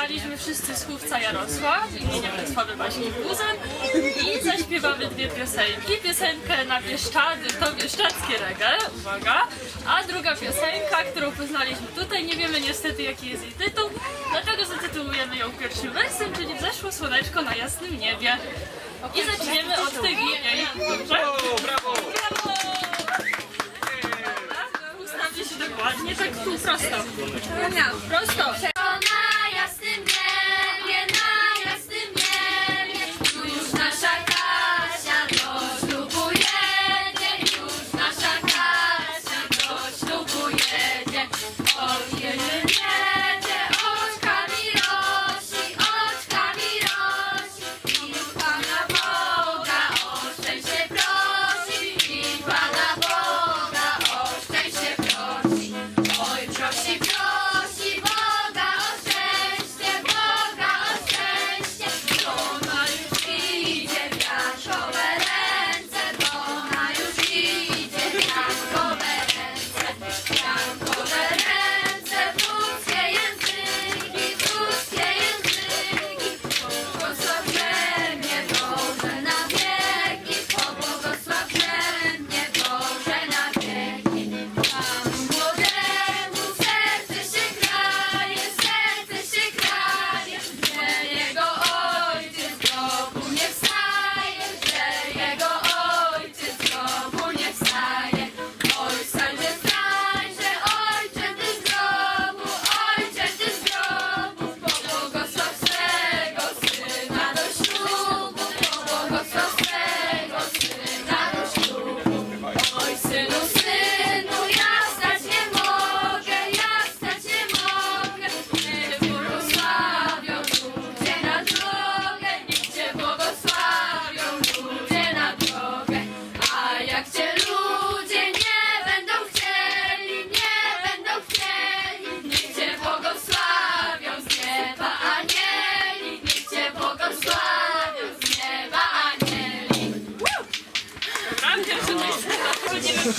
Przyjechaliśmy wszyscy z Chówca Jarosław imienia Wiesławy Baśni Buzyn i zaśpiewamy dwie piosenki. Piosenkę na Bieszczady to bieszczadzkie reggae, uwaga, a druga piosenka, którą poznaliśmy tutaj, nie wiemy niestety jaki jest jej tytuł, dlatego zatytułujemy ją pierwszym wersem, czyli Wzeszło słoneczko na jasnym niebie. I zaczniemy od tej gniewiej, dobrze? Brawo! Ustawcie się dokładnie, tak tu prosto. Prosto! gönüller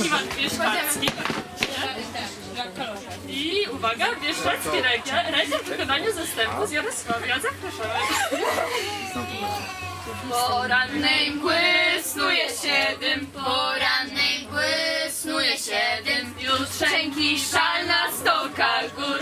Iwan tak, I uwaga, Wieszczarski tak, Regia, Regia w wykonaniu zastępu z Jarosławia. Zapraszamy. Porannej tak. mgły snuje siedem, porannej mgły snuje siedem. Jutrzenki szal na stokach gór,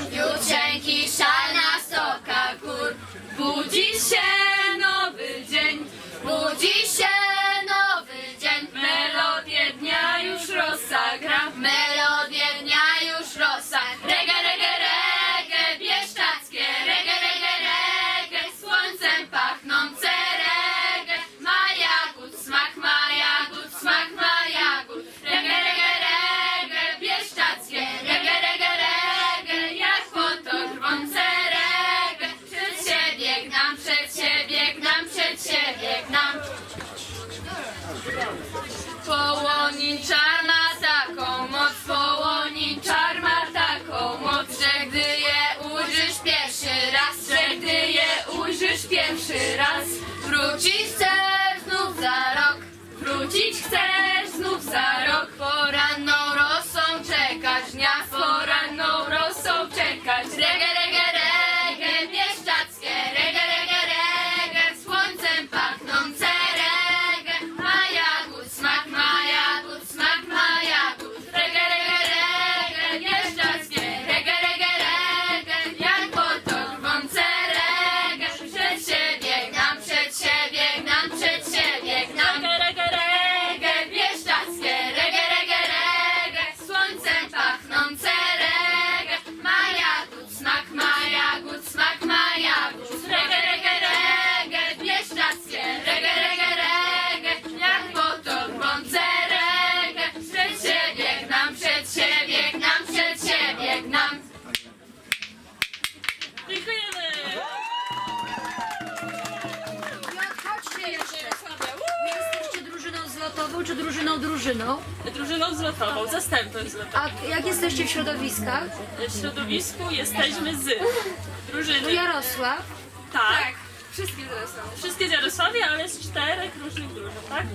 Połonięcia czy drużyną drużyną? Drużyną zlotową, zastępem zlotowym. A jak jesteście w środowiskach? W środowisku jesteśmy z drużyny. Jarosław. Tak. tak wszystkie z Wszystkie z Jarosławia, ale z czterech różnych drużyn, tak?